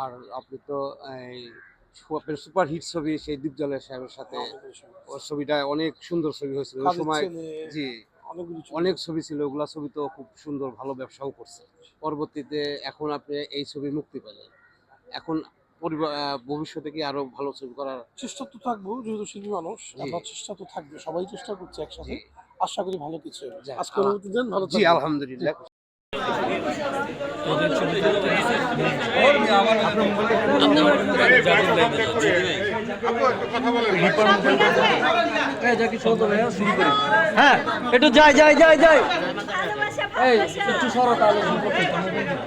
আর আপনি তো এই সুপার হিট ছবি সেই দীপজলের সাহেবের সাথে ওর ছবিটা অনেক সুন্দর ছবি হয়েছিল। ওই সময় জি অনেক ছবি ছিল। ওগুলা ছবি তো খুব সুন্দর ভালো ব্যবসাও করছে। পরবর্তীতে এখন আপনি এই ছবি মুক্তি পেলেন। এখন পরিবার ভবিষ্যতে কি আরও ভালো ছবি করার চেষ্টা তো থাকব যেহেতু শিল্পী মানুষ। আপনার চেষ্টা তো থাকবে। সবাই চেষ্টা করছে একসাথে। আশা করি ভালো কিছু অনুমতি দেন ভালো জি আলহামদুলিল্লাহ। হ্যাঁ একটু যাই যাই যাই যাই। এই, একটু সরো তাহলে শুরু করতে ফ্রেন্ডে ঠিক করো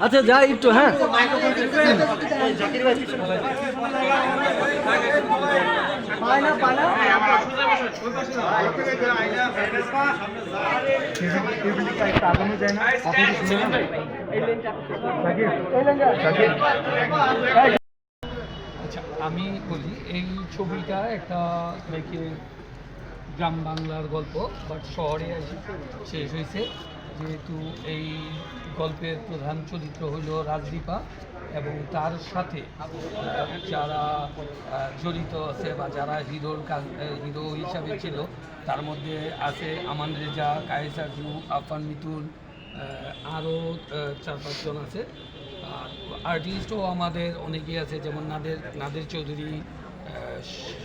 আচ্ছা যাই একটু হ্যাঁ। আচ্ছা আমি বলি এই ছবিটা একটা গ্রাম বাংলার গল্প বাট শহরে এসে শেষ হয়েছে। যেহেতু এই গল্পের প্রধান চরিত্র হলো রাজদীপা, এবং তার সাথে যারা জড়িত আছে বা যারা হিরোর হিরো হিসাবে ছিল, তার মধ্যে আছে আমান রেজা, কায়েস আজু আফান মিতুল আরও চার পাঁচজন আছে। আর আর্টিস্টও আমাদের অনেকেই আছে, যেমন নাদের নাদের চৌধুরী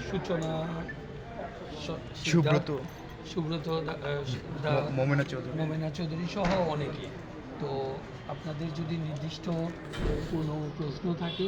সূচনা সুব্রত। সুব্রত মোমেনা চৌধুরী মোমেনা চৌধুরী সহ অনেকে তো আপনাদের যদি নির্দিষ্ট কোনো প্রশ্ন থাকে